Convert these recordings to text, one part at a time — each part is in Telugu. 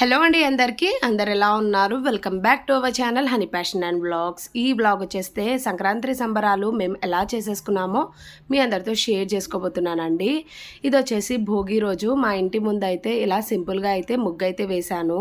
హలో అండి అందరికీ. అందరు ఎలా ఉన్నారు? Welcome back to our channel honey passion and blogs ఈ బ్లాగ్ వచ్చేస్తే సంక్రాంతి సంబరాలు మేము ఎలా చేసేసుకున్నామో మీ అందరితో షేర్ చేసుకోబోతున్నానండి. ఇది వచ్చేసి భోగి రోజు. మా ఇంటి ముందు అయితే ఇలా సింపుల్గా అయితే ముగ్గు అయితే వేశాను.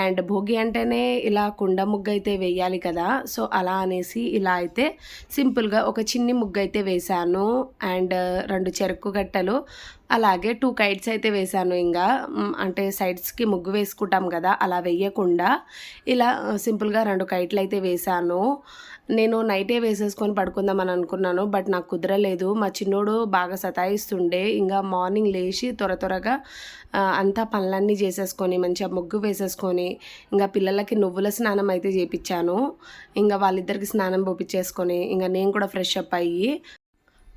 అండ్ భోగి అంటేనే ఇలా కుండ ముగ్గు అయితే వేయాలి కదా. సో అలా అనేసి ఇలా అయితే సింపుల్గా ఒక చిన్ని ముగ్గు అయితే వేశాను. అండ్ రెండు చెరుకు గట్టలు అలాగే టూ కైట్స్ అయితే వేశాను. ఇంకా అంటే సైడ్స్కి ముగ్గు వేసుకుంటాం కదా అలా వేయకుండా. ఇలా సింపుల్గా రెండు కైట్లు అయితే వేశాను. నేను నైటే వేసేసుకొని పడుకుందామని అనుకున్నాను బట్ నాకు కుదరలేదు. మా చిన్నోడు బాగా సతాయిస్తుండే. ఇంకా మార్నింగ్ లేచి త్వర త్వరగా అంతా పనులన్నీ చేసేసుకొని మంచిగా ముగ్గు వేసేసుకొని ఇంకా పిల్లలకి నువ్వుల స్నానం అయితే చేపించాను ఇంకా వాళ్ళిద్దరికి స్నానం పోపించేసుకొని ఇంకా నేను కూడా ఫ్రెష్ అప్ అయ్యి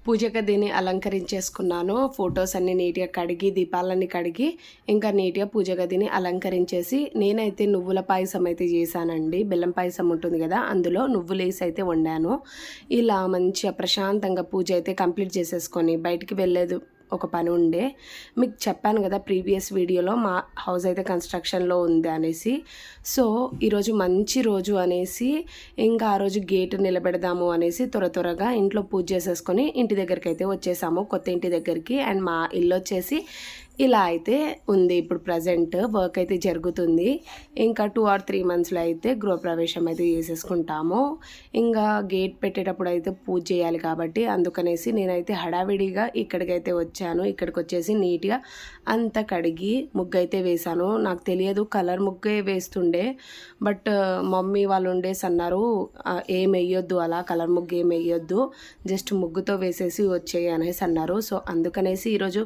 పూజ గదిని అలంకరించేసుకున్నాను. ఫొటోస్ అన్ని నీట్గా కడిగి దీపాలన్నీ కడిగి ఇంకా నీట్గా పూజ గదిని అలంకరించేసి నేనైతే నువ్వుల పాయసం అయితే చేశానండి. బెల్లం పాయసం ఉంటుంది కదా అందులో నువ్వులేసి అయితే వండాను. ఇలా మంచిగా ప్రశాంతంగా పూజ అయితే కంప్లీట్ చేసేసుకొని బయటికి వెళ్ళేది ఒక పని ఉండే. మీకు చెప్పాను కదా ప్రీవియస్ వీడియోలో మా హౌస్ అయితే కన్స్ట్రక్షన్లో ఉంది అనేసి. సో ఈరోజు మంచి రోజు అనేసి ఇంకా ఆ రోజు గేట్ నిలబెడదాము అనేసి త్వర త్వరగా ఇంట్లో పూజ చేసేసుకొని ఇంటి దగ్గరికి అయితే వచ్చేసాము. కొత్త ఇంటి దగ్గరికి అండ్ మా ఇల్లు వచ్చేసి ఇలా అయితే ఉంది. ఇప్పుడు ప్రజెంట్ వర్క్ అయితే జరుగుతుంది. ఇంకా టూ ఆర్ త్రీ మంత్స్లో అయితే గృహప్రవేశం అయితే చేసేసుకుంటాము. ఇంకా గేట్ పెట్టేటప్పుడు అయితే పూజ చేయాలి కాబట్టి అందుకనేసి నేనైతే హడావిడిగా ఇక్కడికైతే వచ్చాను. ఇక్కడికి వచ్చేసి నీట్గా అంత కడిగి ముగ్గు అయితే వేశాను. నాకు తెలియదు కలర్ ముగ్గే వేస్తుండే. బట్ మమ్మీ వాళ్ళు ఉండేసి అన్నారు ఏం వేయొద్దు అలా కలర్ ముగ్గు ఏం వేయొద్దు. జస్ట్ ముగ్గుతో వేసేసి వచ్చేయి అనేసి అన్నారు. సో అందుకనేసి ఈరోజు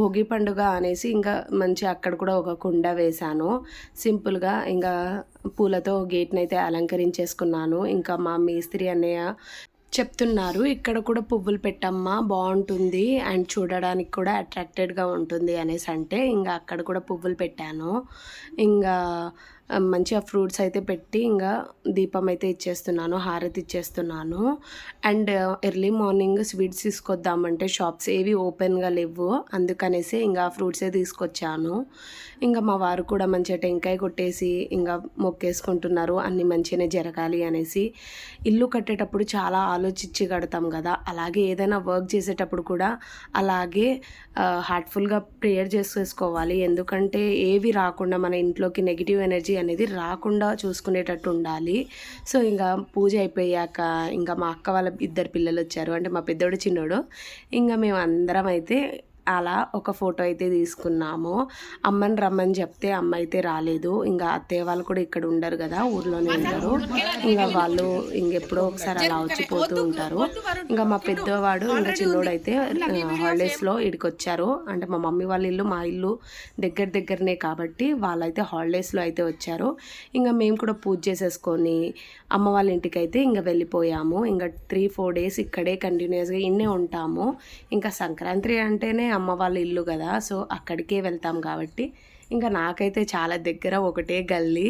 భోగి పండుగ అనేసి ఇంకా మంచి అక్కడ కూడా ఒక కుండ వేశాను. సింపుల్గా ఇంకా పూలతో గేట్ని అయితే అలంకరించేసుకున్నాను. ఇంకా మా మేస్త్రి అన్నయ్య చెప్తున్నారు ఇక్కడ కూడా పువ్వులు పెట్టమ్మా బాగుంటుంది అండ్ చూడడానికి కూడా అట్రాక్టెడ్గా ఉంటుంది అనేసి అంటే ఇంకా అక్కడ కూడా పువ్వులు పెట్టాను. ఇంకా మంచిగా ఫ్రూట్స్ అయితే పెట్టి ఇంకా దీపం అయితే ఇచ్చేస్తున్నాను హారతి ఇచ్చేస్తున్నాను. అండ్ ఎర్లీ మార్నింగ్ స్వీట్స్ తీసుకొద్దామంటే షాప్స్ ఏవి ఓపెన్గా లేవు. అందుకనేసి ఇంకా ఫ్రూట్సే తీసుకొచ్చాను. ఇంకా మా వారు కూడా మంచిగా టెంకాయ కొట్టేసి ఇంకా మొక్కేసుకుంటున్నారు. అన్ని మంచిగానే జరగాలి అనేసి ఇల్లు కట్టేటప్పుడు చాలా ఆలోచించి కడతాం కదా. అలాగే ఏదైనా వర్క్ చేసేటప్పుడు కూడా అలాగే హార్ట్ఫుల్గా ప్రేయర్ చేసేసుకోవాలి. ఎందుకంటే ఏవి రాకుండా మన ఇంట్లోకి నెగిటివ్ ఎనర్జీ అనేది రాకుండా చూసుకునేటట్టు ఉండాలి. సో ఇంకా పూజ అయిపోయాక ఇంకా మా అక్క వాళ్ళ ఇద్దరు పిల్లలు వచ్చారు. అంటే మా పెద్దోడు చిన్నోడు. ఇంకా మేము అందరం అయితే అలా ఒక ఫోటో అయితే తీసుకున్నాము. అమ్మని రమ్మని చెప్తే అమ్మ అయితే రాలేదు. ఇంకా అత్తయ్య వాళ్ళు కూడా ఇక్కడ ఉండరు కదా ఊర్లోనే ఉంటారు ఇంకా వాళ్ళు ఇంకెప్పుడో ఒకసారి అలా వచ్చిపోతూ ఉంటారు. ఇంకా మా పెద్దవాడు ఇంకా చిన్నోడు అయితే హాలిడేస్లో ఇడికి వచ్చారు అంటే మా మమ్మీ వాళ్ళ ఇల్లు మా ఇల్లు దగ్గర దగ్గరనే కాబట్టి వాళ్ళైతే హాలిడేస్లో అయితే వచ్చారు. ఇంకా మేము కూడా పూజ చేసేసుకొని అమ్మ వాళ్ళ ఇంటికి అయితే ఇంకా వెళ్ళిపోయాము. ఇంకా త్రీ ఫోర్ డేస్ ఇక్కడే కంటిన్యూస్గా ఇన్నే ఉంటాము. ఇంకా సంక్రాంతి అంటేనే అమ్మ వాళ్ళ ఇల్లు కదా సో అక్కడికే వెళ్తాం కాబట్టి. ఇంకా నాకైతే చాలా దగ్గర ఒకటే గల్లీ.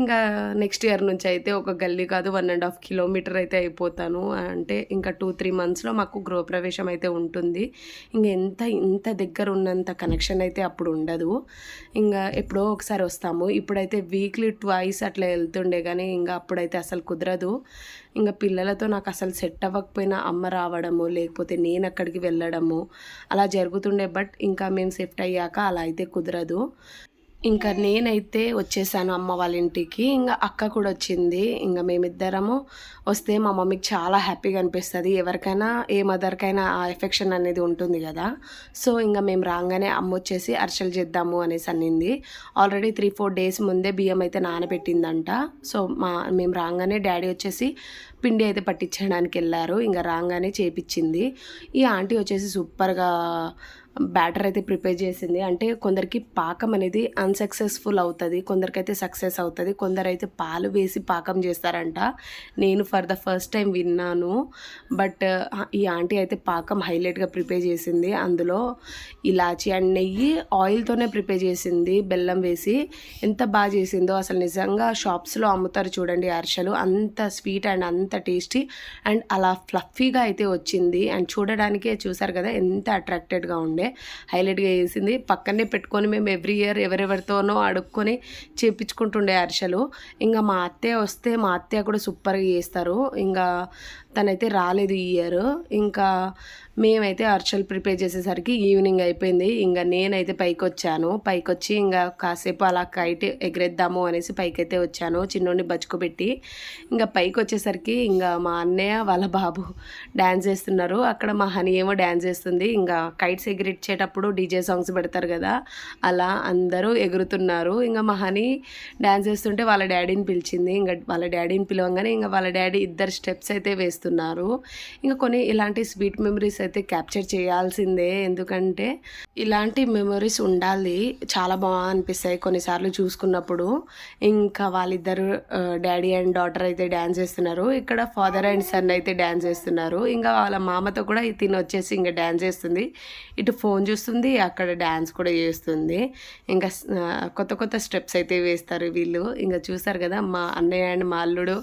ఇంకా నెక్స్ట్ ఇయర్ నుంచి అయితే ఒక గల్లీ కాదు వన్ అండ్ హాఫ్ కిలోమీటర్ అయితే అయిపోతాను. అంటే ఇంకా టూ త్రీ మంత్స్లో మాకు గృహప్రవేశం అయితే ఉంటుంది. ఇంకా ఎంత ఇంత దగ్గర ఉన్నంత కనెక్షన్ అయితే అప్పుడు ఉండదు. ఇంకా ఎప్పుడో ఒకసారి వస్తాము. ఇప్పుడైతే వీక్లీ ట్వైస్ అట్లా వెళ్తుండే కానీ ఇంకా అప్పుడైతే అసలు కుదరదు. ఇంకా పిల్లలతో నాకు అసలు సెట్ అవ్వకపోయినా అమ్మ రావడము లేకపోతే నేను అక్కడికి వెళ్ళడము అలా జరుగుతుండే. బట్ ఇంకా మేము షిఫ్ట్ అయ్యాక అలా అయితే కుదరదు. ఇంకా నేనైతే వచ్చేసాను అమ్మ వాళ్ళ ఇంటికి. ఇంకా అక్క కూడా వచ్చింది. ఇంకా మేమిద్దరము వస్తే మా మమ్మీకి చాలా హ్యాపీగా అనిపిస్తుంది. ఎవరికైనా ఏ మదర్కైనా ఆ ఎఫెక్షన్ అనేది ఉంటుంది కదా. సో ఇంకా మేము రాగానే అమ్మ వచ్చేసి అర్చలు చేద్దాము అనేసి అన్నింది ఆల్రెడీ త్రీ ఫోర్ డేస్ ముందే బియ్యం అయితే నానబెట్టిందంట. సో మా మేము రాగానే డాడీ వచ్చేసి పిండి అయితే పట్టించడానికి వెళ్ళారు. ఇంకా రాగానే చేపించింది ఈ ఆంటీ వచ్చేసి సూపర్గా బ్యాటర్ అయితే ప్రిపేర్ చేసింది. అంటే కొందరికి పాకం అనేది అన్సక్సెస్ఫుల్ అవుతుంది కొందరికైతే సక్సెస్ అవుతుంది కొందరైతే పాలు వేసి పాకం చేస్తారంట. నేను ఫర్ ద ఫస్ట్ టైం విన్నాను. బట్ ఈ ఆంటీ అయితే పాకం హైలైట్గా ప్రిపేర్ చేసింది. అందులో ఇలాచి అండ్ నెయ్యి ఆయిల్తోనే ప్రిపేర్ చేసింది. బెల్లం వేసి ఎంత బాగా చేసిందో అసలు నిజంగా షాప్స్లో అమ్ముతారు చూడండి అరిసెలు. అంత స్వీట్ అండ్ అంత టేస్టీ అండ్ అలా ఫ్లఫీగా అయితే వచ్చింది. అండ్ చూడడానికే చూసారు కదా ఎంత అట్రాక్టెడ్గా ఉండే. భలే హైలైట్గా చేసింది. పక్కనే పెట్టుకొని మేము ఎవ్రీ ఇయర్ ఎవరెవరితోనో అడుక్కొని చేపించుకుంటుండే అరిసెలు ఇంకా మా అత్తయ్య వస్తే మా అత్తయ్య కూడా సూపర్గా చేస్తారు. ఇంకా తనైతే రాలేదు ఈ ఇయర్. ఇంకా మేమైతే అర్చలు ప్రిపేర్ చేసేసరికి ఈవినింగ్ అయిపోయింది. ఇంకా నేనైతే పైకి వచ్చాను పైకి వచ్చి ఇంకా కాసేపు అలా కైట్ ఎగరేద్దాము అనేసి పైకి అయితే వచ్చాను. చిన్నోడిని బచ్చుకోబెట్టి ఇంకా పైకి వచ్చేసరికి ఇంకా మా అన్నయ్య వాళ్ళ బాబు డ్యాన్స్ చేస్తున్నారు. అక్కడ మా హనీ ఏమో డ్యాన్స్ చేస్తుంది. ఇంకా కైట్స్ ఎగిరిచ్చేటప్పుడు డీజే సాంగ్స్ పెడతారు కదా అలా అందరూ ఎగురుతున్నారు. ఇంకా మా హనీ డ్యాన్స్ చేస్తుంటే వాళ్ళ డాడీని పిలిచింది. ఇంకా వాళ్ళ డాడీని పిలవంగానే ఇంకా వాళ్ళ డాడీ ఇద్దరు స్టెప్స్ అయితే చేస్తున్నారు. ఇంకా కొన్ని ఇలాంటి స్వీట్ మెమరీస్ అయితే క్యాప్చర్ చేయాల్సిందే. ఎందుకంటే ఇలాంటి మెమరీస్ ఉండాలి. చాలా బాగా అనిపిస్తాయి కొన్నిసార్లు చూసుకున్నప్పుడు. ఇంకా వాళ్ళిద్దరు డాడీ అండ్ డాటర్ అయితే డ్యాన్స్ చేస్తున్నారు. ఇక్కడ ఫాదర్ అండ్ సన్ అయితే డ్యాన్స్ చేస్తున్నారు. ఇంకా వాళ్ళ మామతో కూడా తిని వచ్చేసి ఇంకా డ్యాన్స్ చేస్తుంది. ఇటు ఫోన్ చూస్తుంది అక్కడ డ్యాన్స్ కూడా చేస్తుంది. ఇంకా కొత్త కొత్త స్టెప్స్ అయితే వేస్తారు వీళ్ళు. ఇంకా చూస్తారు కదా మా అన్నయ్య అండ్ మా అల్లుడు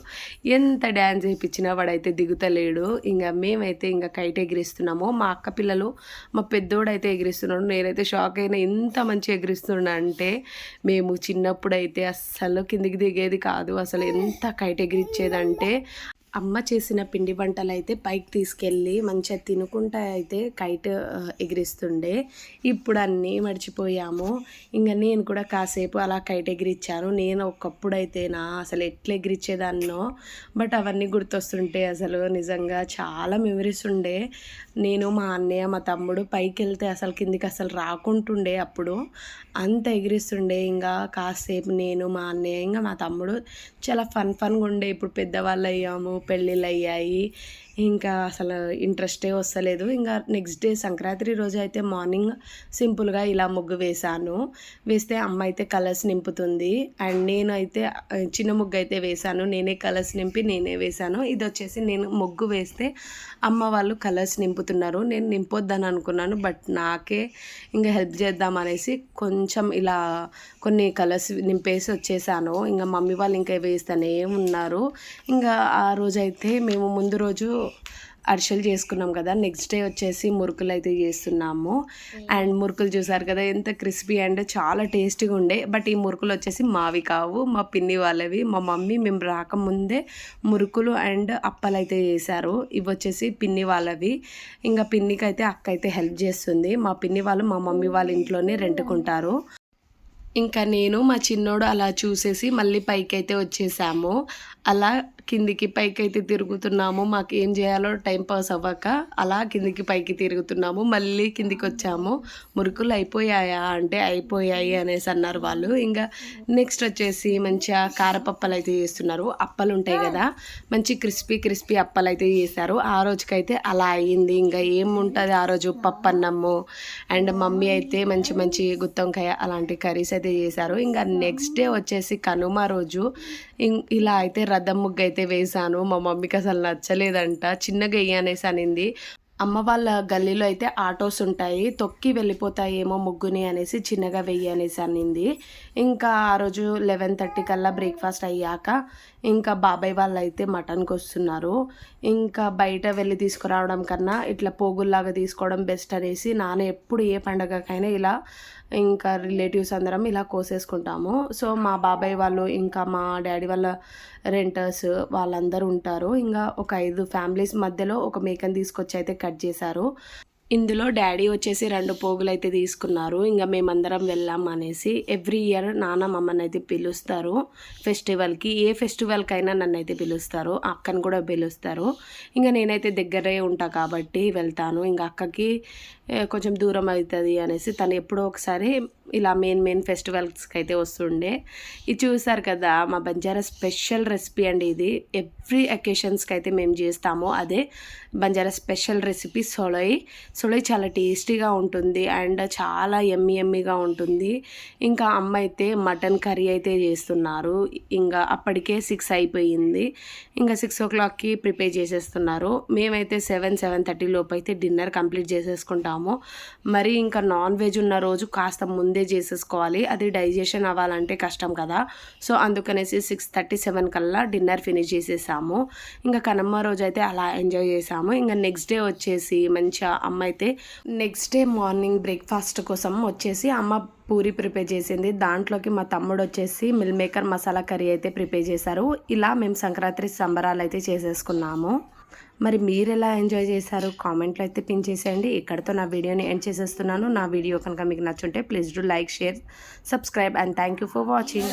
ఎంత డ్యాన్స్ చేయించినా వాడైతే దిగుతలేడు. ఇంకా మేమైతే ఇంకా కైట్ ఎగిరిస్తున్నాము. మా అక్క పిల్లలు మా పెద్దోడైతే ఎగిరిస్తున్నాడు. నేనైతే షాక్ అయినా ఎంత మంచి ఎగిరిస్తున్నా అంటే మేము చిన్నప్పుడు అయితే అస్సలు కిందికి దిగేది కాదు. అసలు ఎంత కైట్ ఎగిరిచ్చేదంటే అమ్మ చేసిన పిండి వంటలు అయితే పైకి తీసుకెళ్ళి మంచిగా తినుకుంటా అయితే కైట్ ఎగిరిస్తుండే. ఇప్పుడు అన్నీ మర్చిపోయాము. ఇంకా నేను కూడా కాసేపు అలా కైట్ ఎగిరిచ్చాను. నేను ఒకప్పుడు అయితే నా అసలు ఎట్లా ఎగిరిచ్చేదాన్నో బట్ అవన్నీ గుర్తొస్తుంటే అసలు నిజంగా చాలా మెమరీస్ ఉండే. నేను మా అన్నయ్య మా తమ్ముడు పైకి వెళ్తే అసలు కిందికి అసలు రాకుంటుండే అప్పుడు. అంత ఎగిరిస్తుండే. ఇంకా కాసేపు నేను మా అన్నయ్య ఇంకా మా తమ్ముడు చాలా ఫన్ ఫన్గా ఉండే. ఇప్పుడు పెద్దవాళ్ళు అయ్యాము పెళ్ళిళ్ళు అయ్యాయి ఇంకా అసలు ఇంట్రెస్టే వస్తలేదు. ఇంకా నెక్స్ట్ డే సంక్రాంతి రోజు అయితే మార్నింగ్ సింపుల్గా ఇలా ముగ్గు వేశాను. వేస్తే అమ్మ అయితే కలర్స్ నింపుతుంది. అండ్ నేనైతే చిన్న ముగ్గు అయితే వేశాను. నేనే కలర్స్ నింపి నేనే వేశాను. ఇది వచ్చేసి నేను ముగ్గు వేస్తే అమ్మ వాళ్ళు కలర్స్ నింపుతున్నారు. నేను నింపొద్దని అనుకున్నాను బట్ నాకే ఇంకా హెల్ప్ చేద్దాం అనేసి కొంచెం ఇలా కొన్ని కలర్స్ నింపేసి వచ్చేసాను. ఇంకా మమ్మీ వాళ్ళు ఇంకా వేస్తూనే ఉన్నారు. ఇంకా ఆ రోజైతే మేము ముందు రోజు అరిసెలు చేసుకున్నాం కదా. నెక్స్ట్ డే వచ్చేసి మురుకులు అయితే చేస్తున్నాము. అండ్ మురుకులు చూసారు కదా ఎంత క్రిస్పీ అండ్ చాలా టేస్టీగా ఉండే. బట్ ఈ మురుకులు వచ్చేసి మావి కావు మా పిన్ని వాళ్ళవి. మా మమ్మీ మేము రాకముందే మురుకులు అండ్ అప్పలు అయితే చేశారు. ఇవి వచ్చేసి పిన్ని వాళ్ళవి. ఇంకా పిన్నికి అయితే అక్క అయితే హెల్ప్ చేస్తుంది. మా పిన్ని వాళ్ళు మా మమ్మీ వాళ్ళ ఇంట్లోనే రెంటుకుంటారు. ఇంకా నేను మా చిన్నోడు అలా చూసేసి మళ్ళీ పైకి అయితే వచ్చేసాము. అలా కిందికి పైకి అయితే తిరుగుతున్నాము. మాకు ఏం చేయాలో టైం పాస్ అవ్వక అలా కిందికి పైకి తిరుగుతున్నాము. మళ్ళీ కిందికి వచ్చాము మురుకులు అయిపోయాయా అంటే అయిపోయాయి అనేసి అన్నారు వాళ్ళు. ఇంకా నెక్స్ట్ వచ్చేసి మంచిగా కారపప్పలు అయితే చేస్తున్నారు. అప్పలు ఉంటాయి కదా మంచి క్రిస్పీ క్రిస్పీ అప్పలు అయితే చేశారు. ఆ రోజుకైతే అలా అయ్యింది ఇంకా ఏముంటుంది ఆ రోజు పప్పు అన్నము అండ్ మమ్మీ అయితే మంచి మంచి గుత్తొంకాయ అలాంటి కర్రీస్ అయితే చేశారు. ఇంకా నెక్స్ట్ డే వచ్చేసి కనుమ రోజు. ఇం- ఇలా అయితే రథం ముగ్గు అయితే వేశాను మా మమ్మీకి అసలు నచ్చలేదంట చిన్నగా వేయనేసి అనేసి అనింది. అమ్మ వాళ్ళ గల్లీలో అయితే ఆటోస్ ఉంటాయి. తొక్కి వెళ్ళిపోతాయేమో ముగ్గుని అనేసి చిన్నగా వెయ్యి అనేసి అనింది ఇంకా ఆ రోజు లెవెన్ థర్టీ కల్లా బ్రేక్ఫాస్ట్ అయ్యాక ఇంకా బాబాయ్ వాళ్ళు అయితే మటన్కి వస్తున్నారు. ఇంకా బయట వెళ్ళి తీసుకురావడం కన్నా ఇట్లా పోగుల్లాగా తీసుకోవడం బెస్ట్ అనేసి నాన్న ఎప్పుడు ఏ పండగకైనా ఇలా ఇంకా రిలేటివ్స్ అందరం ఇలా కోసేసుకుంటాము. సో మా బాబాయ్ వాళ్ళు ఇంకా మా డాడీ వాళ్ళ రెంటర్స్ వాళ్ళందరూ ఉంటారు. ఇంకా ఒక ఐదు ఫ్యామిలీస్ మధ్యలో ఒక మేకని తీసుకొచ్చి అయితే కట్ చేశారు. ఇందులో డాడీ వచ్చేసి రెండు పోగులు అయితే తీసుకున్నారు. ఇంకా మేమందరం వెళ్ళాం అనేసి ఎవ్రీ ఇయర్ నాన్న మమ్మల్ని అయితే పిలుస్తారు. ఫెస్టివల్కి ఏ ఫెస్టివల్కైనా నన్ను అయితే పిలుస్తారు అక్కను కూడా పిలుస్తారు. ఇంకా నేనైతే దగ్గరే ఉంటా కాబట్టి వెళ్తాను. ఇంకా అక్కకి కొంచెం దూరం అవుతుంది అనేసి తను ఎప్పుడో ఒకసారి ఇలా మెయిన్ మెయిన్ ఫెస్టివల్స్కి అయితే వస్తుండే. ఇది చూసారు కదా మా బంజారా స్పెషల్ రెసిపీ అండి ఇది. ఎవ్రీ అకేషన్స్కి అయితే మేము చేస్తాము. అదే బంజారా స్పెషల్ రెసిపీ సొలై. సొలై చాలా టేస్టీగా ఉంటుంది అండ్ చాలా ఎమ్మి ఎమ్మిగా ఉంటుంది. ఇంకా అమ్మ అయితే మటన్ కర్రీ అయితే చేస్తున్నారు. ఇంకా అప్పటికే సిక్స్ అయిపోయింది. ఇంకా సిక్స్ ఓ క్లాక్కి ప్రిపేర్ చేసేస్తున్నారు. మేమైతే సెవెన్ సెవెన్ థర్టీ లోపు అయితే డిన్నర్ కంప్లీట్ చేసేసుకుంటాము. చేసేసుకున్నాము మరి ఇంకా నాన్ వెజ్ ఉన్న రోజు కాస్త ముందే చేసేసుకోవాలి. అది డైజెషన్ అవ్వాలంటే కష్టం కదా. సో అందుకనేసి సిక్స్ థర్టీ సెవెన్ కల్లా డిన్నర్ ఫినిష్ చేసేసాము. ఇంకా కనమ్మ రోజు అయితే అలా ఎంజాయ్ చేసాము. ఇంకా నెక్స్ట్ డే వచ్చేసి మంచిగా అమ్మ అయితే నెక్స్ట్ డే మార్నింగ్ బ్రేక్ఫాస్ట్ కోసం వచ్చేసి అమ్మ పూరి ప్రిపేర్ చేసింది. దాంట్లోకి మా తమ్ముడు వచ్చేసి మిల్ మేకర్ మసాలా కర్రీ అయితే ప్రిపేర్ చేశారు. ఇలా మేము సంక్రాంతి సంబరాలు అయితే చేసేసుకున్నాము. మరి మీరు ఎలా ఎంజాయ్ చేశారు? కామెంట్లో అయితే పిన్ చేసేయండి. ఇక్కడతో నా వీడియోని ఎండ్ చేసేస్తున్నాను. నా వీడియో కనుక మీకు నచ్చుంటే please do like share subscribe and thank you for watching.